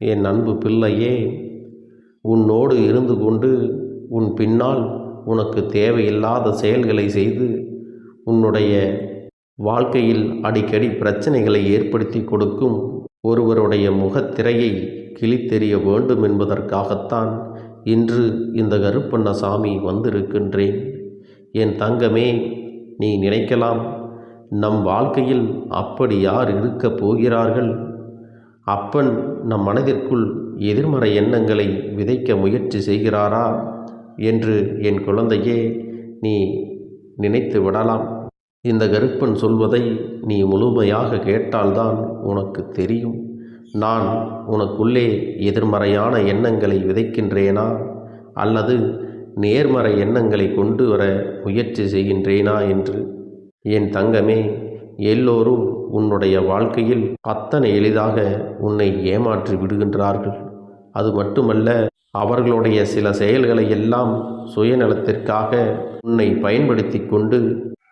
என் அன்பு பிள்ளையே உன்னோடு இருந்து கொண்டு உன் பின்னால் உனக்கு தேவையில்லாத செயல்களை செய்து உன்னுடைய வாழ்க்கையில் அடிக்கடி பிரச்சனைகளை ஏற்படுத்தி கொடுக்கும் ஒருவருடைய முகத்திரையை கிழித்தெறிய வேண்டும் என்பதற்காகத்தான் இன்று இந்த கருப்பண்ணசாமி வந்திருக்கின்றேன். என் தங்கமே நீ நினைக்கலாம் நம் வாழ்க்கையில் அப்படி யார் இருக்கப் போகிறார்கள்? அப்பன் நம் மனதிற்குள் எதிர்மறை எண்ணங்களை விதைக்க முயற்சி செய்கிறாரா என்று என் குழந்தையே நீ நினைத்து விடலாம். இந்த கருப்பன் சொல்வதை நீ முழுமையாக கேட்டால்தான் உனக்கு தெரியும். நான் உனக்குள்ளே எதிர்மறையான எண்ணங்களை விதைக்கின்றேனா? அல்லது நேர்மறை எண்ணங்களை கொண்டு வர முயற்சி செய்கின்றேனா என்று? என் தங்கமே எல்லோரும் உன்னுடைய வாழ்க்கையில் அத்தனை எளிதாக உன்னை ஏமாற்றி விடுகின்றார்கள். அது மட்டுமல்ல அவர்களுடைய சில செயல்களை எல்லாம் சுயநலத்திற்காக உன்னை பயன்படுத்தி கொண்டு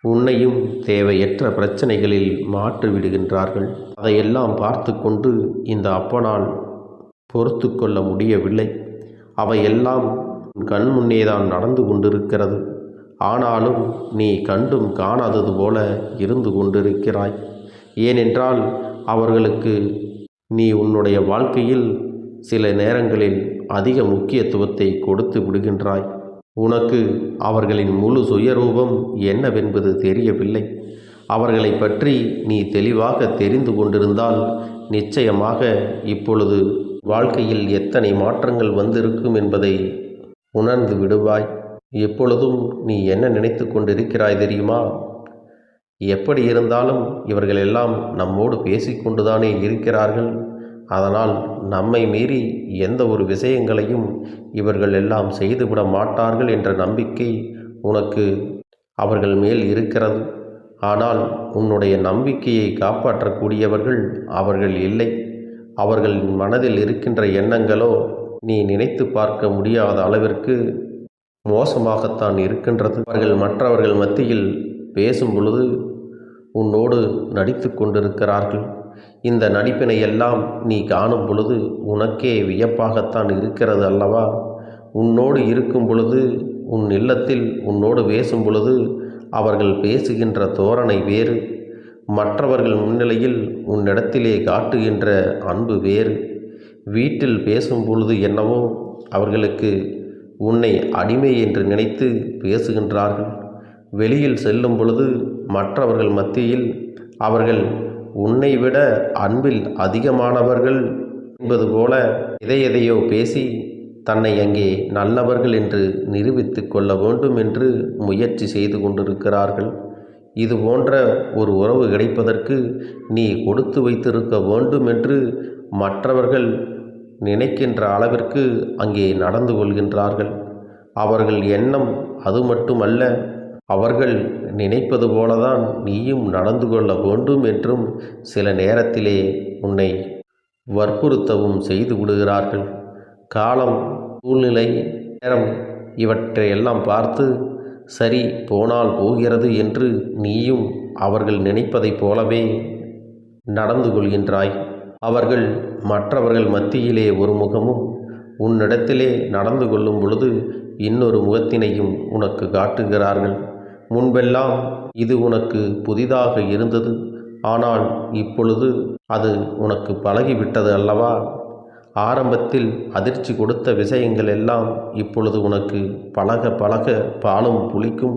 உன்னையும் தேவையற்ற பிரச்சனைகளில் மாற்றி விடுகின்றார்கள். அதையெல்லாம் பார்த்து கொண்டு இந்த அப்பனால் பொறுத்து கொள்ள முடியவில்லை. அவையெல்லாம் கண் முன்னேதான் நடந்து கொண்டிருக்கிறது. ஆனாலும் நீ கண்டும் காணாதது போல இருந்து கொண்டிருக்கிறாய். ஏனென்றால் அவர்களுக்கு நீ உன்னுடைய வாழ்க்கையில் சில நேரங்களில் அதிக முக்கியத்துவத்தை கொடுத்து விடுகின்றாய். உனக்கு அவர்களின் முழு சுயரூபம் என்னவென்பது தெரியவில்லை. அவர்களை பற்றி நீ தெளிவாக தெரிந்து கொண்டிருந்தால் நிச்சயமாக இப்பொழுது வாழ்க்கையில் எத்தனை மாற்றங்கள் வந்திருக்கும் என்பதை உணர்ந்து விடுவாய். எப்பொழுதும் நீ என்ன நினைத்து கொண்டிருக்கிறாய் தெரியுமா? எப்படி இருந்தாலும் இவர்கள் எல்லாம் நம்மோடு பேசிக்கொண்டுதானே இருக்கிறார்கள்? அதனால் நம்மை மீறி எந்த ஒரு விஷயங்களையும் இவர்கள் எல்லாம் செய்துவிட மாட்டார்கள் என்ற நம்பிக்கை உனக்கு அவர்கள் மேல் இருக்கிறது. ஆனால் உன்னுடைய நம்பிக்கையை காப்பாற்றக்கூடியவர்கள் அவர்கள் இல்லை. அவர்களின் மனதில் இருக்கின்ற எண்ணங்களோ நீ நினைத்து பார்க்க முடியாத அளவிற்கு மோசமாகத்தான் இருக்கின்றது. அவர்கள் மற்றவர்கள் மத்தியில் பேசும் பொழுது உன்னோடு நடித்து கொண்டிருக்கிறார்கள். இந்த நடிப்பினை எல்லாம் நீ காணும் பொழுது உனக்கே வியப்பாகத்தான் இருக்கிறது அல்லவா? உன்னோடு இருக்கும் பொழுது உன் இல்லத்தில் உன்னோடு பேசும் பொழுது அவர்கள் பேசுகின்ற தோரணை வேறு. மற்றவர்கள் முன்னிலையில் உன்னிடத்திலே காட்டுகின்ற அன்பு வேறு. வீட்டில் பேசும் பொழுது என்னவோ அவர்களுக்கு உன்னை அடிமை என்று நினைத்து பேசுகின்றார்கள். வெளியில் செல்லும் பொழுது மற்றவர்கள் மத்தியில் அவர்கள் உன்னை விட அன்பில் அதிகமானவர்கள் என்பது போல எதை எதையோ பேசி தன்னை அங்கே நல்லவர்கள் என்று நிரூபித்து கொள்ள வேண்டும் என்று முயற்சி செய்து கொண்டிருக்கிறார்கள். இது போன்ற ஒரு உறவு கிடைப்பதற்கு நீ கொடுத்து வைத்திருக்க வேண்டும் என்று மற்றவர்கள் நினைக்கின்ற அளவிற்கு அங்கே நடந்து கொள்கின்றார்கள். அவர்கள் எண்ணம் அது மட்டுமல்ல அவர்கள் நினைப்பது போலதான் நீயும் நடந்து கொள்ள வேண்டும் என்றும் சில நேரத்திலே உன்னை வற்புறுத்தவும் செய்து விடுகிறார்கள். காலம் சூழ்நிலை நேரம் இவற்றையெல்லாம் பார்த்து சரி போனால் போகிறது என்று நீயும் அவர்கள் நினைப்பதைப் போலவே நடந்து கொள்கின்றாய். அவர்கள் மற்றவர்கள் மத்தியிலே ஒரு முகமும் உன்னிடத்திலே நடந்து கொள்ளும் பொழுது இன்னொரு முகத்தினையும் உனக்கு காட்டுகிறார்கள். முன்பெல்லாம் இது உனக்கு புதிதாக இருந்தது. ஆனால் இப்பொழுது அது உனக்கு பழகிவிட்டது அல்லவா? ஆரம்பத்தில் அதிர்ச்சி கொடுத்த விஷயங்கள் எல்லாம் இப்பொழுது உனக்கு பழக பழக பாலும் புளிக்கும்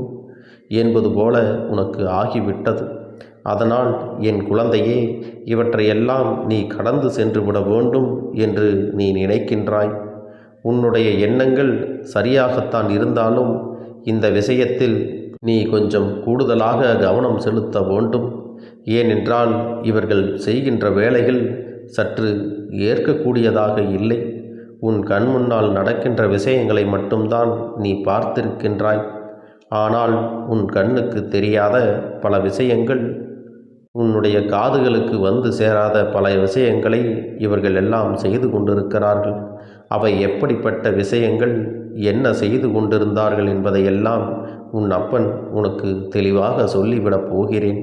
என்பது போல உனக்கு ஆகிவிட்டது. அதனால் என் குழந்தையே இவற்றையெல்லாம் நீ கடந்து சென்று விட வேண்டும் என்று நீ நினைக்கின்றாய். உன்னுடைய எண்ணங்கள் சரியாகத்தான் இருந்தாலும் இந்த விஷயத்தில் நீ கொஞ்சம் கூடுதலாக கவனம் செலுத்த வேண்டும். ஏனென்றால் இவர்கள் செய்கின்ற வேலைகள் சற்று ஏற்கக்கூடியதாக இல்லை. உன் கண் முன்னால் நடக்கின்ற விஷயங்களை மட்டும்தான் நீ பார்த்திருக்கின்றாய். ஆனால் உன் கண்ணுக்கு தெரியாத பல விஷயங்கள் உன்னுடைய காதுகளுக்கு வந்து சேராத பல விஷயங்களை இவர்கள் எல்லாம் செய்து கொண்டிருக்கிறார்கள். அவை எப்படிப்பட்ட விஷயங்கள் என்ன செய்து கொண்டிருந்தார்கள் என்பதையெல்லாம் உன் அப்பன் உனக்கு தெளிவாக சொல்லிவிடப் போகிறேன்.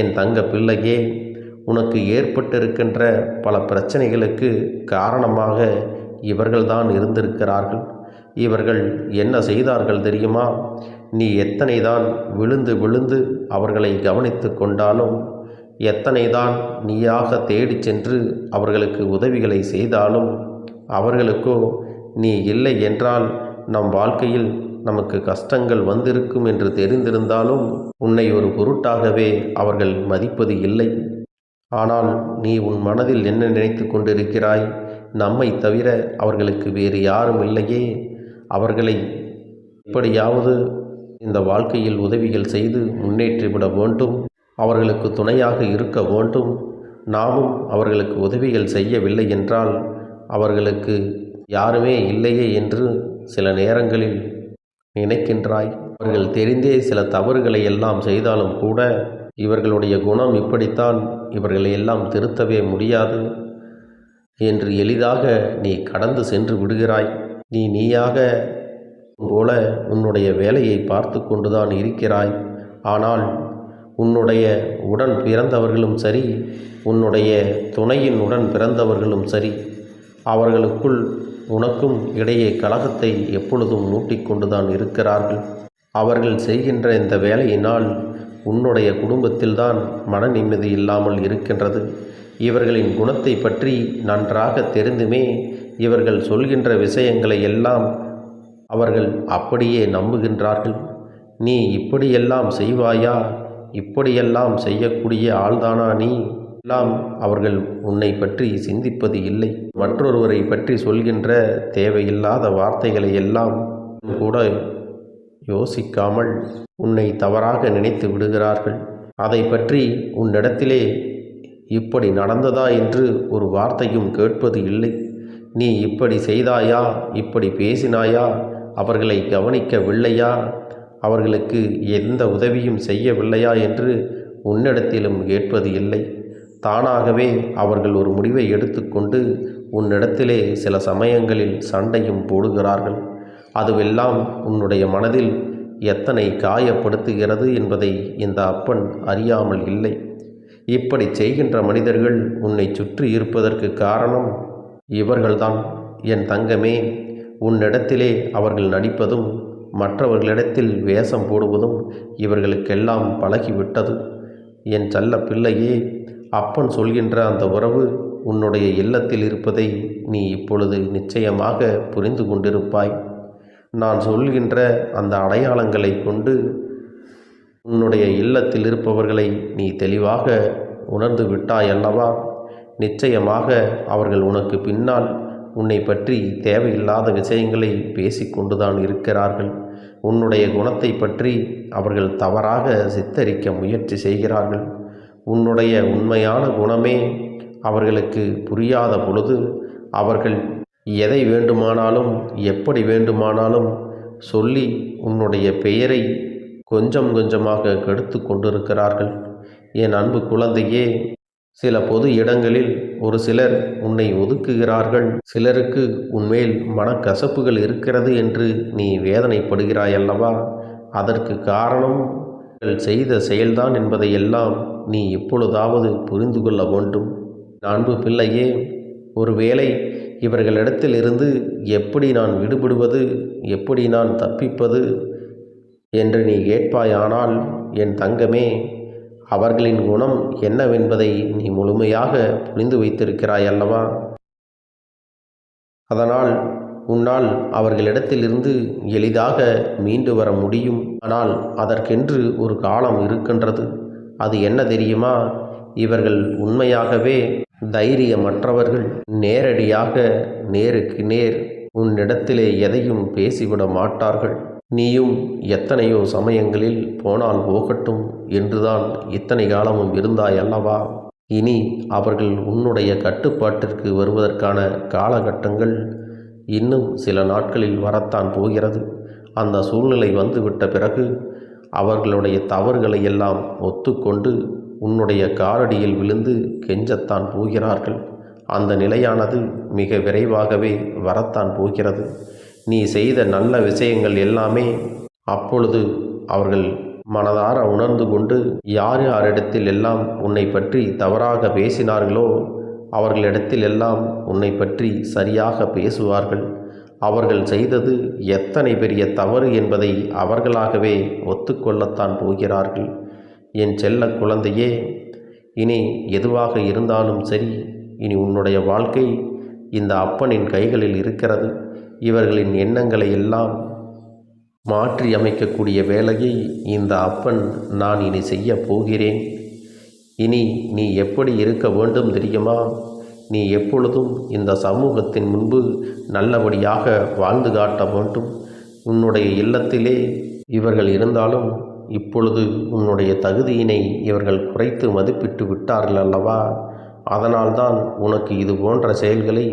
என் தங்க பிள்ளையே உனக்கு ஏற்பட்டிருக்கின்ற பல பிரச்சனைகளுக்கு காரணமாக இவர்கள்தான் இருந்திருக்கிறார்கள். இவர்கள் என்ன செய்தார்கள் தெரியுமா? நீ எத்தனை தான் விழுந்து விழுந்து அவர்களை கவனித்து கொண்டாலும் எத்தனை தான் நீயாக தேடிச் சென்று அவர்களுக்கு உதவிகளை செய்தாலும் அவர்களுக்கோ நீ இல்லை என்றால் நம் வாழ்க்கையில் நமக்கு கஷ்டங்கள் வந்திருக்கும் என்று தெரிந்திருந்தாலும் உன்னை ஒரு பொருட்டாகவே அவர்கள் மதிப்பது இல்லை. ஆனால் நீ உன் மனதில் என்ன நினைத்து கொண்டிருக்கிறாய்? நம்மை தவிர அவர்களுக்கு வேறு யாரும் இல்லையே. அவர்களை எப்படியாவது இந்த வாழ்க்கையில் உதவிகள் செய்து முன்னேற்றிவிட வேண்டும். அவர்களுக்கு துணையாக இருக்க வேண்டும். நாமும் அவர்களுக்கு உதவிகள் செய்யவில்லை என்றால் அவர்களுக்கு யாருமே இல்லையே என்று சில நேரங்களில் நினைக்கின்றாய்? அவர்கள் தெரிந்தே சில தவறுகளை எல்லாம் செய்தாலும் கூட இவர்களுடைய குணம் இப்படித்தான். இவர்களை எல்லாம் திருத்தவே முடியாது. என்று எளிதாக நீ கடந்து சென்று விடுகிறாய். நீ நீயாக போல உன்னுடைய வேலையை பார்த்து கொண்டுதான் இருக்கிறாய். ஆனால் உன்னுடைய உடன் பிறந்தவர்களும் சரி உன்னுடைய துணையின் உடன் பிறந்தவர்களும் சரி அவர்களுக்குள் உனக்கும் இடையே கலகத்தை எப்பொழுதும் மூட்டிக்கொண்டுதான் இருக்கிறார்கள். அவர்கள் செய்கின்ற இந்த வேலையினால் உன்னுடைய குடும்பத்தில்தான் மன நிம்மதி இல்லாமல் இருக்கின்றது. இவர்களின் குணத்தை பற்றி நன்றாக தெரிந்துமே இவர்கள் சொல்கின்ற விஷயங்களை எல்லாம் அவர்கள் அப்படியே நம்புகின்றார்கள். நீ இப்படியெல்லாம் செய்வாயா? இப்படியெல்லாம் செய்யக்கூடிய ஆள்தானா நீ? எல்லாம் அவர்கள் உன்னை பற்றி சிந்திப்பது இல்லை. மற்றொருவரை பற்றி சொல்கின்ற தேவையில்லாத வார்த்தைகளை எல்லாம் கூட யோசிக்காமல் உன்னை தவறாக நினைத்து விடுகிறார்கள். அதை பற்றி உன்னிடத்திலே இப்படி நடந்ததா என்று ஒரு வார்த்தையும் கேட்பது இல்லை. நீ இப்படி செய்தாயா? இப்படி பேசினாயா? அவர்களை கவனிக்கவில்லையா? அவர்களுக்கு எந்த உதவியும் செய்யவில்லையா? என்று உன்னிடத்திலும் கேட்பது இல்லை. தானாகவே அவர்கள் ஒரு முடிவை எடுத்துக்கொண்டு உன்னிடத்திலே சில சமயங்களில் சண்டையும் போடுகிறார்கள். அதுவெல்லாம் உன்னுடைய மனதில் எத்தனை காயப்படுத்துகிறது என்பதை இந்த அப்பன் அறியாமல் இல்லை. இப்படி செய்கின்ற மனிதர்கள் உன்னை சுற்றி இருப்பதற்கு காரணம் இவர்கள்தான். என் தங்கமே உன்னிடத்திலே அவர்கள் நடிப்பதும் மற்றவர்களிடத்தில் வேஷம் போடுவதும் இவர்களுக்கெல்லாம் பழகிவிட்டது. என் செல்ல பிள்ளையே அப்பன் சொல்கின்ற அந்த உறவு உன்னுடைய இல்லத்தில் இருப்பதை நீ இப்பொழுது நிச்சயமாக புரிந்து கொண்டிருப்பாய். நான் சொல்கின்ற அந்த அடையாளங்களை கொண்டு உன்னுடைய இல்லத்தில் இருப்பவர்களை நீ தெளிவாக உணர்ந்து விட்டாய் அல்லவா? நிச்சயமாக அவர்கள் உனக்கு பின்னால் உன்னை பற்றி தேவையில்லாத விஷயங்களை பேசிக்கொண்டுதான் இருக்கிறார்கள். உன்னுடைய குணத்தை பற்றி அவர்கள் தவறாக சித்தரிக்க முயற்சி செய்கிறார்கள். உன்னுடைய உண்மையான குணமே அவர்களுக்கு புரியாத பொழுது அவர்கள் எதை வேண்டுமானாலும் எப்படி வேண்டுமானாலும் சொல்லி உன்னுடைய பெயரை கொஞ்சம் கொஞ்சமாக கெடுத்து கொண்டிருக்கிறார்கள். என் அன்பு குழந்தையே சில பொது இடங்களில் ஒரு சிலர் உன்னை ஒதுக்குகிறார்கள். சிலருக்கு உன்மேல் மனக்கசப்புகள் இருக்கிறது என்று நீ வேதனைப்படுகிறாய் அல்லவா அதற்கு காரணம் செய்த செயல்தான் என்பதையெல்லாம் நீ எப்பொழுதாவது புரிந்து கொள்ள வேண்டும். அன்பு பிள்ளையே ஒருவேளை இவர்களிடத்திலிருந்து எப்படி நான் விடுபடுவது எப்படி நான் தப்பிப்பது என்று நீ கேட்பாயானால் என் தங்கமே அவர்களின் குணம் என்னவென்பதை நீ முழுமையாக புரிந்து வைத்திருக்கிறாய் அல்லவா? அதனால் உன்னால் அவர்களிடத்திலிருந்து எளிதாக மீண்டு வர முடியும். ஆனால் அதற்கென்று ஒரு காலம் இருக்கின்றது. அது என்ன தெரியுமா? இவர்கள் உண்மையாகவே தைரியமற்றவர்கள். நேரடியாக நேருக்கு நேர் உன்னிடத்திலே எதையும் பேசிவிட மாட்டார்கள். நீயும் எத்தனையோ சமயங்களில் போனால் போகட்டும் என்றுதான் இத்தனை காலமும் இருந்தாய் அல்லவா? இனி அவர்கள் உன்னுடைய கட்டுப்பாட்டிற்கு வருவதற்கான காலகட்டங்கள் இன்னும் சில நாட்களில் வரத்தான் போகிறது. அந்த சூழ்நிலை வந்துவிட்ட பிறகு அவர்களுடைய தவறுகளை எல்லாம் ஒத்துக்கொண்டு உன்னுடைய காலடியில் விழுந்து கெஞ்சத்தான் போகிறார்கள். அந்த நிலையானது மிக விரைவாகவே வரத்தான் போகிறது. நீ செய்த நல்ல விஷயங்கள் எல்லாமே அப்பொழுது அவர்கள் மனதார உணர்ந்து கொண்டு யார் யாரிடத்தில் எல்லாம் உன்னை பற்றி தவறாக பேசினார்களோ அவர்களிடத்தில் எல்லாம் உன்னை பற்றி சரியாக பேசுவார்கள். அவர்கள் செய்தது எத்தனை பெரிய தவறு என்பதை அவர்களாகவே ஒத்துக்கொள்ளத்தான் போகிறார்கள். என் செல்ல குழந்தையே இனி எதுவாக இருந்தாலும் சரி இனி உன்னுடைய வாழ்க்கை இந்த அப்பனின் கைகளில் இருக்கிறது. இவர்களின் எண்ணங்களை எல்லாம் மாற்றி அமைக்கக்கூடிய வேலையை இந்த அப்பன் நான் இனி செய்ய போகிறேன். இனி நீ எப்படி இருக்க வேண்டும் தெரியுமா? நீ எப்பொழுதும் இந்த சமூகத்தின் முன்பு நல்லபடியாக வாழ்ந்து காட்ட வேண்டும். உன்னுடைய இல்லத்திலே இவர்கள் இருந்தாலும் இப்பொழுது உன்னுடைய தகுதியினை இவர்கள் குறைத்து மதிப்பிட்டு விட்டார்கள் அல்லவா? அதனால்தான் உனக்கு இது போன்ற செயல்களை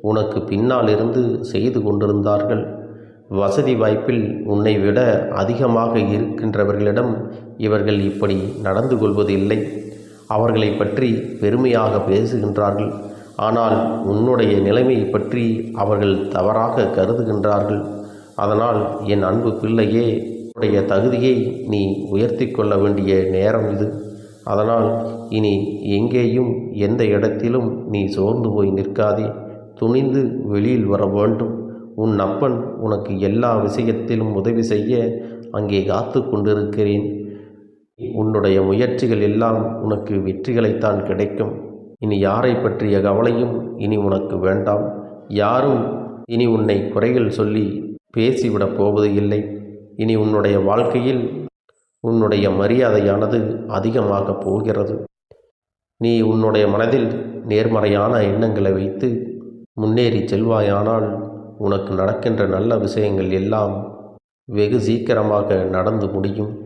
உனக்கு பின்னால் இருந்து செய்து கொண்டிருந்தார்கள். வசதி வாய்ப்பில் உன்னை விட அதிகமாக இருக்கின்றவர்களிடம் இவர்கள் இப்படி நடந்து கொள்வது இல்லை அவர்களை பற்றி பெருமையாக பேசுகின்றார்கள். ஆனால் உன்னுடைய நிலைமையை பற்றி அவர்கள் தவறாக கருதுகின்றார்கள். அதனால் என் அன்பு பிள்ளையே உன்னுடைய தகுதியை நீ உயர்த்தி கொள்ள வேண்டிய நேரம் இது. அதனால் இனி எங்கேயும் எந்த இடத்திலும் நீ சோர்ந்து போய் நிற்காதே. துணிந்து வெளியில் வர வேண்டும். உன் அப்பன் உனக்கு எல்லா விஷயத்திலும் உதவி செய்ய அங்கே காத்து கொண்டிருக்கிறேன். உன்னுடைய முயற்சிகள் எல்லாம் உனக்கு வெற்றிகளைத்தான் கிடைக்கும். இனி யாரை பற்றிய கவலையும் இனி உனக்கு வேண்டாம். யாரும் இனி உன்னை குறைகள் சொல்லி பேசிவிடப் போவது இல்லை. இனி உன்னுடைய வாழ்க்கையில் உன்னுடைய மரியாதையானது அதிகமாக போகிறது. நீ உன்னுடைய மனதில் நேர்மறையான எண்ணங்களை வைத்து முன்னேறி செல்வாயானால் உனக்கு நடக்கின்ற நல்ல விஷயங்கள் எல்லாம் வெகு சீக்கிரமாக நடந்து முடியும்.